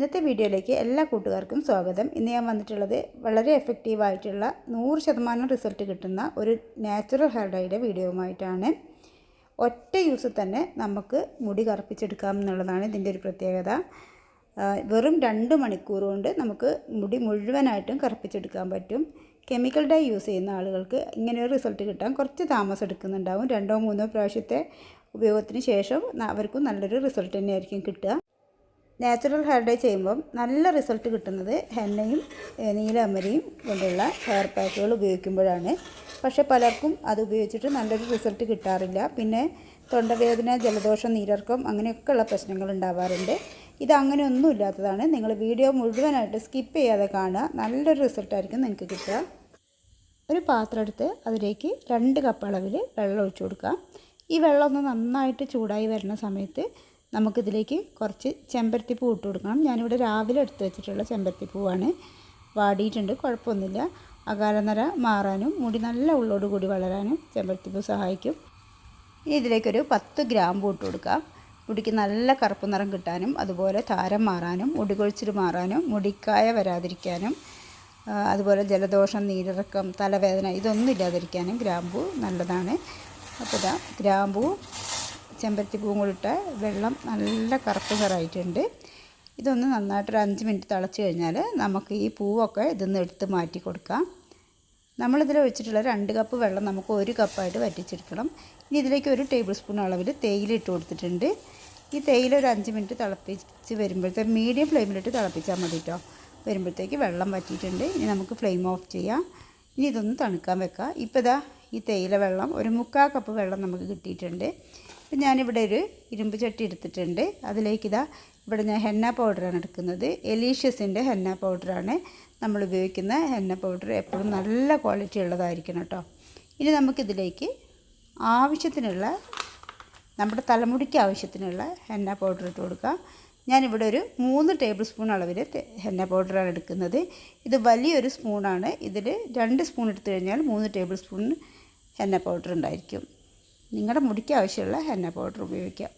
ഇന്നത്തെ വീഡിയോയിലേക്ക് എല്ലാ കൂട്ടുകാർക്കും സ്വാഗതം. ഇന്ന് ഞാൻ വന്നിട്ടുള്ളത് വളരെ എഫക്റ്റീവായിട്ടുള്ള നൂറ് ശതമാനം റിസൾട്ട് കിട്ടുന്ന ഒരു നാച്ചുറൽ ഹെയർ ഡൈയുടെ വീഡിയോയുമായിട്ടാണ്. ഒറ്റ യൂസ് തന്നെ നമുക്ക് മുടി കറുപ്പിച്ചെടുക്കാം എന്നുള്ളതാണ് ഇതിന്റെ ഒരു പ്രത്യേകത. വെറും രണ്ട് മണിക്കൂർ കൊണ്ട് നമുക്ക് മുടി മുഴുവനായിട്ടും കറുപ്പിച്ചെടുക്കാൻ പറ്റും. കെമിക്കൽ ഡൈ യൂസ് ചെയ്യുന്ന ആളുകൾക്ക് ഇങ്ങനെ ഒരു റിസൾട്ട് കിട്ടാൻ കുറച്ച് താമസം എടുക്കുന്നുണ്ടാവും. രണ്ടോ മൂന്നോ പ്രാവശ്യത്തെ ഉപയോഗത്തിന് ശേഷം അവർക്കും നല്ലൊരു റിസൾട്ട് തന്നെയായിരിക്കും കിട്ടുക. നാച്ചുറൽ ഹെയർ ഡൈ ചെയ്യുമ്പം നല്ല റിസൾട്ട് കിട്ടുന്നത് ഹെന്നയും നീല നീലമരിയും കൊണ്ടുള്ള ഹെയർ പാക്കുകൾ ഉപയോഗിക്കുമ്പോഴാണ്. പക്ഷേ പലർക്കും അത് ഉപയോഗിച്ചിട്ട് നല്ലൊരു റിസൾട്ട് കിട്ടാറില്ല. പിന്നെ തൊണ്ടവേദന ജലദോഷം നീരർക്കം അങ്ങനെയൊക്കെയുള്ള പ്രശ്നങ്ങൾ ഉണ്ടാവാറുണ്ട്. ഇത് അങ്ങനെ ഒന്നും ഇല്ലാത്തതാണ്. നിങ്ങൾ വീഡിയോ മുഴുവനായിട്ട് സ്കിപ്പ് ചെയ്യാതെ കാണുക. നല്ലൊരു റിസൾട്ടായിരിക്കും നിങ്ങൾക്ക് കിട്ടുക. ഒരു പാത്രം എടുത്ത് അതിലേക്ക് രണ്ട് കപ്പ് അളവിൽ വെള്ളം ഒഴിച്ചു കൊടുക്കുക. ഈ വെള്ളം ഒന്ന് നന്നായിട്ട് ചൂടായി വരുന്ന സമയത്ത് നമുക്കിതിലേക്ക് കുറച്ച് ചെമ്പരത്തിപ്പൂ ഇട്ട് കൊടുക്കണം. ഞാനിവിടെ രാവിലെ എടുത്ത് വെച്ചിട്ടുള്ള ചെമ്പരത്തിപ്പൂവാണ് വാടിയിട്ടുണ്ട് കുഴപ്പമൊന്നുമില്ല. അകാലനര മാറാനും മുടി നല്ല ഉള്ളോട് കൂടി വളരാനും ചെമ്പരത്തിപ്പൂ സഹായിക്കും. ഇനി ഇതിലേക്കൊരു പത്ത് ഗ്രാമ്പൂ ഇട്ട് കൊടുക്കാം. മുടിക്ക് നല്ല കറുപ്പ് നിറം കിട്ടാനും അതുപോലെ താരം മാറാനും മുടി കൊഴിച്ചിൽ മാറാനും മുടിക്കായ വരാതിരിക്കാനും അതുപോലെ ജലദോഷം നീരിറക്കം തലവേദന ഇതൊന്നും ഇല്ലാതിരിക്കാനും ഗ്രാമ്പൂ നല്ലതാണ്. അപ്പോൾ ഗ്രാമ്പൂ ചെമ്പരത്തിപ്പൂവും കൂടി ഇട്ട വെള്ളം നല്ല കറുപ്പ് കറായിട്ടുണ്ട് ഇതൊന്ന് നന്നായിട്ട് ഒരു അഞ്ച് മിനിറ്റ് തിളച്ച് കഴിഞ്ഞാൽ നമുക്ക് ഈ പൂവൊക്കെ ഇതിന്ന് എടുത്ത് മാറ്റി കൊടുക്കാം. നമ്മളിതിൽ ഒഴിച്ചിട്ടുള്ള രണ്ട് കപ്പ് വെള്ളം നമുക്ക് ഒരു കപ്പായിട്ട് വറ്റിച്ചെടുക്കണം. ഇനി ഇതിലേക്ക് ഒരു ടേബിൾ സ്പൂൺ അളവിൽ തേയില ഇട്ട് കൊടുത്തിട്ടുണ്ട്. ഈ തേയില ഒരു അഞ്ച് മിനിറ്റ് തിളപ്പിച്ച് വരുമ്പോഴത്തേക്ക് മീഡിയം ഫ്ലെയിമിലിട്ട് തിളപ്പിച്ചാൽ മതി കേട്ടോ. വരുമ്പോഴത്തേക്ക് വെള്ളം വറ്റിയിട്ടുണ്ട്. ഇനി നമുക്ക് ഫ്ലെയിം ഓഫ് ചെയ്യാം. ഇനി ഇതൊന്ന് തണുക്കാൻ വെക്കാം. ഇപ്പോൾ ഇതാ ഈ തേയില വെള്ളം ഒരു മുക്കാൽ കപ്പ് വെള്ളം നമുക്ക് കിട്ടിയിട്ടുണ്ട്. ഇപ്പം ഞാനിവിടെ ഒരു ഇരുമ്പ് ചട്ടി എടുത്തിട്ടുണ്ട്. അതിലേക്ക് ഇതാ ഇവിടെ ഞാൻ ഹെന്ന പൗഡറാണ് എടുക്കുന്നത്. എലീഷ്യസിന്റെ ഹെന്ന പൗഡറാണ് നമ്മൾ ഉപയോഗിക്കുന്ന ഹെന്ന പൗഡർ എപ്പോഴും നല്ല ക്വാളിറ്റി ഉള്ളതായിരിക്കണം കേട്ടോ. ഇനി നമുക്കിതിലേക്ക് ആവശ്യത്തിനുള്ള നമ്മുടെ തലമുടിക്ക് ആവശ്യത്തിനുള്ള ഹെന്ന പൗഡർ ഇട്ട് കൊടുക്കാം. ഞാനിവിടെ ഒരു മൂന്ന് ടേബിൾ സ്പൂൺ അളവിൽ ഹെന്ന പൗഡറാണ് എടുക്കുന്നത്. ഇത് വലിയൊരു സ്പൂണാണ്. ഇതിൽ രണ്ട് സ്പൂൺ എടുത്തു കഴിഞ്ഞാൽ മൂന്ന് ടേബിൾ സ്പൂൺ ഹെന്ന പൗഡർ ഉണ്ടായിരിക്കും. നിങ്ങളുടെ മുടിക്ക് ആവശ്യമുള്ള ഹെന്ന പൗഡർ ഉപയോഗിക്കാം.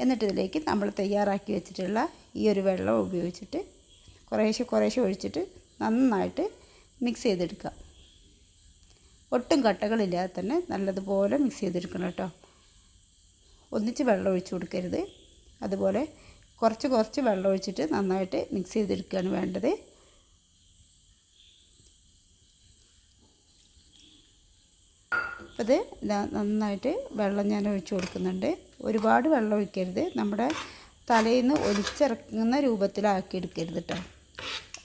എന്നിട്ട് ഇതിലേക്ക് നമ്മൾ തയ്യാറാക്കി വെച്ചിട്ടുള്ള ഈ ഒരു വെള്ളം ഉപയോഗിച്ചിട്ട് കുറേശ്ശെ കുറേശ്ശെ ഒഴിച്ചിട്ട് നന്നായിട്ട് മിക്സ് ചെയ്തെടുക്കുക ഒട്ടും കട്ടകളില്ലാതെ തന്നെ നല്ലതുപോലെ മിക്സ് ചെയ്തെടുക്കണം കേട്ടോ. ഒന്നിച്ച് വെള്ളം ഒഴിച്ച് കൊടുക്കരുത്. അതുപോലെ കുറച്ച് കുറച്ച് വെള്ളം ഒഴിച്ചിട്ട് നന്നായിട്ട് മിക്സ് ചെയ്തെടുക്കുകയാണ് വേണ്ടത്. അപ്പോൾ ഇത് നന്നായിട്ട് വെള്ളം ഞാൻ ഒഴിച്ചു കൊടുക്കുന്നുണ്ട്. ഒരുപാട് വെള്ളം ഒഴിക്കരുത്. നമ്മുടെ തലയിൽ നിന്ന് ഒലിച്ചിറക്കുന്ന രൂപത്തിലാക്കി എടുക്കരുത് കേട്ടോ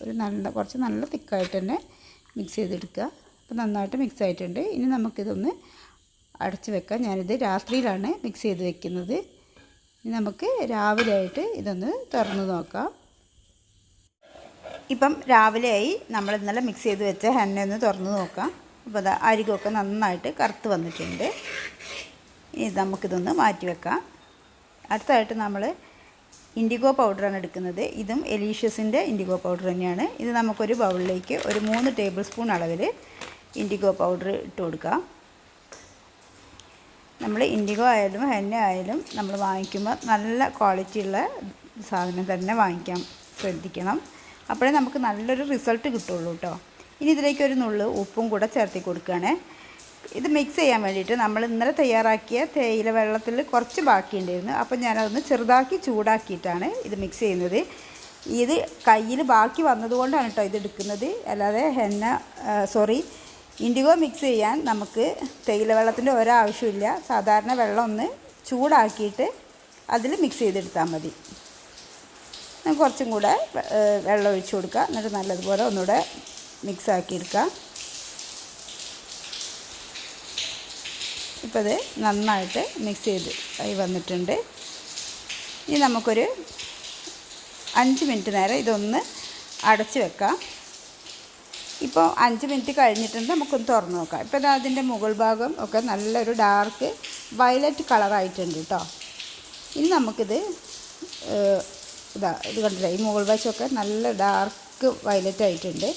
ഒരു നല്ല കുറച്ച് നല്ല തിക്കായിട്ട് തന്നെ മിക്സ് ചെയ്തെടുക്കുക. അപ്പോൾ നന്നായിട്ട് മിക്സ് ആയിട്ടുണ്ട്. ഇനി നമുക്കിതൊന്ന് അടച്ചു വെക്കാം. ഞാനിത് രാത്രിയിലാണ് മിക്സ് ചെയ്ത് വെക്കുന്നത്. ഇനി നമുക്ക് രാവിലെ ആയിട്ട് ഇതൊന്ന് തുറന്ന് നോക്കാം. ഇപ്പം രാവിലെയായി. നമ്മൾ ഇന്നലെ മിക്സ് ചെയ്ത് വെച്ച ഹെന്ന ഒന്ന് തുറന്ന് നോക്കാം. അപ്പോൾ അത് അരികൊക്കെ നന്നായിട്ട് കറുത്ത് വന്നിട്ടുണ്ട്. ഇനി നമുക്കിതൊന്ന് മാറ്റി വെക്കാം. അടുത്തായിട്ട് നമ്മൾ ഇൻഡിഗോ പൗഡറാണ് എടുക്കുന്നത്. ഇതും എലീഷ്യസിന്റെ ഇൻഡിഗോ പൗഡർ തന്നെയാണ്. ഇത് നമുക്കൊരു ബൗളിലേക്ക് ഒരു മൂന്ന് ടേബിൾ സ്പൂൺ അളവിൽ ഇൻഡിഗോ പൗഡർ ഇട്ട് കൊടുക്കാം. നമ്മൾ ഇൻഡിഗോ ആയാലും ഹെന്ന ആയാലും നമ്മൾ വാങ്ങിക്കുമ്പോൾ നല്ല ക്വാളിറ്റിയുള്ള സാധനം തന്നെ വാങ്ങിക്കാൻ ശ്രദ്ധിക്കണം. അപ്പോഴേ നമുക്ക് നല്ലൊരു റിസൾട്ട് കിട്ടുള്ളൂ കേട്ടോ ഇനി ഇതിലേക്ക് ഒരു നുള്ളു ഉപ്പും കൂടെ ചേർത്തി കൊടുക്കുകയാണ്. ഇത് മിക്സ് ചെയ്യാൻ വേണ്ടിയിട്ട് നമ്മൾ ഇന്നലെ തയ്യാറാക്കിയ തേയില വെള്ളത്തിൽ കുറച്ച് ബാക്കിയുണ്ടായിരുന്നു. അപ്പോൾ ഞാനതൊന്ന് ചെറുതാക്കി ചൂടാക്കിയിട്ടാണ് ഇത് മിക്സ് ചെയ്യുന്നത്. ഇത് കയ്യിൽ ബാക്കി വന്നതുകൊണ്ടാണ് കേട്ടോ ഇത് എടുക്കുന്നത്. അല്ലാതെ ഹെന്ന സോറി ഇൻഡിഗോ മിക്സ് ചെയ്യാൻ നമുക്ക് തേയില വെള്ളത്തിന്റെ ഒരാവശ്യമില്ല സാധാരണ വെള്ളം ഒന്ന് ചൂടാക്കിയിട്ട് അതിൽ മിക്സ് ചെയ്തെടുത്താൽ മതി. കുറച്ചും കൂടെ വെള്ളം ഒഴിച്ചു കൊടുക്കുക എന്നിട്ട് നല്ലതുപോലെ ഒന്നുകൂടെ മിക്സ് ആക്കി എടുക്കുക ഇപ്പോൾ ഇത് നന്നായിട്ട് മിക്സ് ചെയ്ത് ആയി വന്നിട്ടുണ്ട്. ഇനി നമുക്കൊരു അഞ്ച് മിനിറ്റ് നേരം ഇതൊന്ന് അടച്ച് വെക്കാം. ഇപ്പോൾ അഞ്ച് മിനിറ്റ് കഴിഞ്ഞിട്ടുണ്ട് നമുക്കൊന്ന് തുറന്ന് നോക്കാം. ഇപ്പോൾ ഇത് അതിന്റെ മുകൾ ഭാഗം ഒക്കെ നല്ലൊരു ഡാർക്ക് വയലറ്റ് കളറായിട്ടുണ്ട് കേട്ടോ ഇനി നമുക്കിത് ഇതാ ഇത് കണ്ടില്ലേ? ഈ മുകൾ വശമൊക്കെ നല്ല ഡാർക്ക് വയലറ്റ് ആയിട്ടുണ്ട്.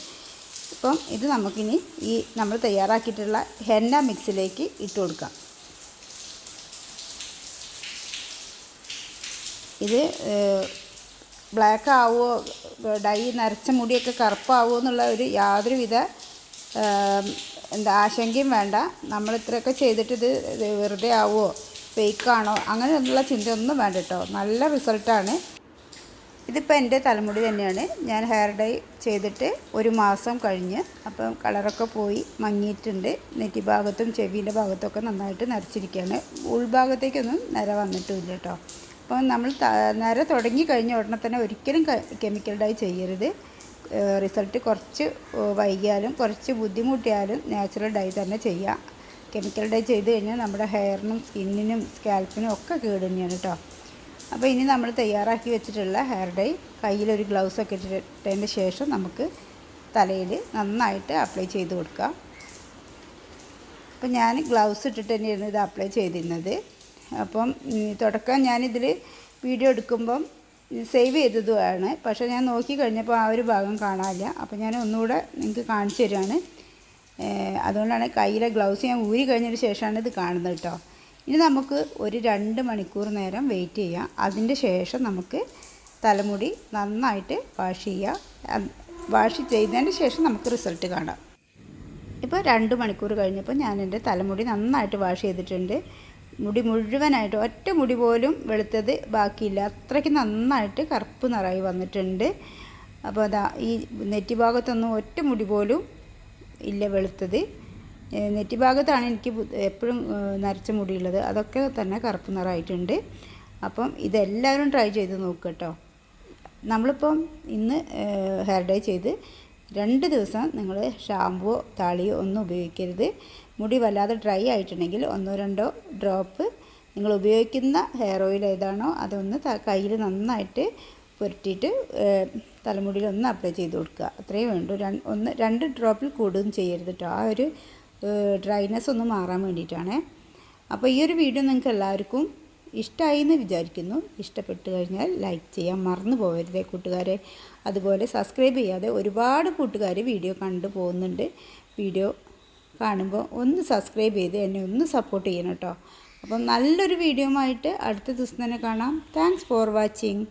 ഇപ്പം ഇത് നമുക്കിനി ഈ നമ്മൾ തയ്യാറാക്കിയിട്ടുള്ള ഹെന്ന മിക്സിലേക്ക് ഇട്ട് കൊടുക്കാം. ഇത് ബ്ലാക്ക് ആവുമോ ഡൈ നരച്ച മുടിയൊക്കെ കറുപ്പാവുമോ എന്നുള്ള ഒരു യാതൊരുവിധ എന്താ ആശങ്കയും വേണ്ട. നമ്മൾ ഇത്രയൊക്കെ ചെയ്തിട്ട് ഇത് വെറുതെ ആവുമോ ഫേക്കാണോ അങ്ങനെയുള്ള ചിന്തയൊന്നും വേണ്ട കേട്ടോ. നല്ല റിസൾട്ടാണ് ഇതിപ്പോൾ എന്റെ തലമുടി തന്നെയാണ്. ഞാൻ ഹെയർ ഡൈ ചെയ്തിട്ട് ഒരു മാസം കഴിഞ്ഞ് അപ്പം കളറൊക്കെ പോയി മങ്ങിയിട്ടുണ്ട്. നെറ്റി ഭാഗത്തും ചെവിന്റെ ഭാഗത്തൊക്കെ നന്നായിട്ട് നരച്ചിരിക്കുകയാണ്. ഉൾഭാഗത്തേക്കൊന്നും നര വന്നിട്ടുമില്ല കേട്ടോ. അപ്പം നമ്മൾ നിര തുടങ്ങി കഴിഞ്ഞ ഉടനെ തന്നെ ഒരിക്കലും കെമിക്കൽ ഡൈ ചെയ്യരുത്. റിസൾട്ട് കുറച്ച് വൈകിയാലും കുറച്ച് ബുദ്ധിമുട്ടിയാലും നാച്ചുറൽ ഡൈ തന്നെ ചെയ്യാം. കെമിക്കൽ ഡൈ ചെയ്ത് കഴിഞ്ഞാൽ നമ്മുടെ ഹെയറിനും സ്കിന്നിനും സ്കാൽപ്പിനും ഒക്കെ കേട് തന്നെയാണ് കേട്ടോ. അപ്പോൾ ഇനി നമ്മൾ തയ്യാറാക്കി വെച്ചിട്ടുള്ള ഹെയർ ഡൈ കയ്യിലൊരു ഗ്ലൗസ് ഒക്കെ ഇട്ടിട്ടതിന് ശേഷം നമുക്ക് തലയിൽ നന്നായിട്ട് അപ്ലൈ ചെയ്ത് കൊടുക്കാം. അപ്പം ഞാൻ ഗ്ലൗസ് ഇട്ടിട്ട് തന്നെയാണ് ഇത് അപ്ലൈ ചെയ്തിരുന്നത്. അപ്പം തുടക്കം ഞാനിതിൽ വീഡിയോ എടുക്കുമ്പം സേവ് ചെയ്തതുമാണ്. പക്ഷേ ഞാൻ നോക്കി കഴിഞ്ഞപ്പോൾ ആ ഒരു ഭാഗം കാണാനില്ല. അപ്പോൾ ഞാൻ ഒന്നുകൂടെ നിങ്ങൾക്ക് കാണിച്ചു തരുവാണ്. അതുകൊണ്ടാണ് കയ്യിലെ ഗ്ലൗസ് ഞാൻ ഊരി കഴിഞ്ഞതിന് ശേഷമാണ് ഇത് കാണുന്നത് കേട്ടോ. ഇനി നമുക്ക് ഒരു രണ്ട് മണിക്കൂർ നേരം വെയിറ്റ് ചെയ്യാം. അതിന്റെ ശേഷം നമുക്ക് തലമുടി നന്നായിട്ട് വാഷ് ചെയ്യാം. വാഷ് ചെയ്തതിന് ശേഷം നമുക്ക് റിസൾട്ട് കാണാം. ഇപ്പോൾ രണ്ട് മണിക്കൂർ കഴിഞ്ഞപ്പോൾ ഞാൻ എന്റെ തലമുടി നന്നായിട്ട് വാഷ് ചെയ്തിട്ടുണ്ട്. മുടി മുഴുവനായിട്ട് ഒറ്റ മുടി പോലും വെളുത്തത് ബാക്കിയില്ല. അത്രയ്ക്ക് നന്നായിട്ട് കറുപ്പ് നിറയി വന്നിട്ടുണ്ട്. അപ്പോൾ അതാ ഈ നെറ്റി ഭാഗത്തൊന്നും ഒറ്റ മുടി പോലും ഇല്ല വെളുത്തത്. ഏ, നെറ്റി ഭാഗത്താണ് എനിക്ക് എപ്പോഴും നരച്ച മുടിയുള്ളത്. അതൊക്കെ തന്നെ കറുപ്പ് നിറമായിട്ടുണ്ട്. അപ്പം ഇതെല്ലാവരും ട്രൈ ചെയ്ത് നോക്കുക കേട്ടോ നമ്മളിപ്പം ഇന്ന് ഹെയർ ഡൈ ചെയ്ത് രണ്ട് ദിവസം നിങ്ങൾ ഷാമ്പുവോ താളിയോ ഒന്നും ഉപയോഗിക്കരുത്. മുടി വല്ലാതെ ഡ്രൈ ആയിട്ടുണ്ടെങ്കിൽ ഒന്നോ രണ്ടോ ഡ്രോപ്പ് നിങ്ങൾ ഉപയോഗിക്കുന്ന ഹെയർ ഓയിൽ ഏതാണോ അതൊന്ന് കയ്യിൽ നന്നായിട്ട് പുരട്ടിയിട്ട് തലമുടിയിൽ ഒന്ന് അപ്ലൈ ചെയ്ത് കൊടുക്കുക. അത്രയേ വേണ്ടൂ. ഒന്ന് രണ്ട് ഡ്രോപ്പിൽ കൂടുകയും ചെയ്യരുത് കേട്ടോ ആ ഒരു ഡ്രൈനെസ് ഒന്ന് മാറാൻ വേണ്ടിയിട്ടാണ്. അപ്പോൾ ഈ ഒരു വീഡിയോ നിങ്ങൾക്ക് എല്ലാവർക്കും ഇഷ്ടമായി എന്ന് വിചാരിക്കുന്നു. ഇഷ്ടപ്പെട്ട് കഴിഞ്ഞാൽ ലൈക്ക് ചെയ്യാൻ മറന്നു പോകരുതേ കൂട്ടുകാരെ. അതുപോലെ സബ്സ്ക്രൈബ് ചെയ്യാതെ ഒരുപാട് കൂട്ടുകാർ വീഡിയോ കണ്ടു പോകുന്നുണ്ട്. വീഡിയോ കാണുമ്പോൾ ഒന്ന് സബ്സ്ക്രൈബ് ചെയ്ത് എന്നെ ഒന്ന് സപ്പോർട്ട് ചെയ്യണം കേട്ടോ. അപ്പം നല്ലൊരു വീഡിയോ ആയിട്ട് അടുത്ത ദിവസം തന്നെ കാണാം. Thanks for watching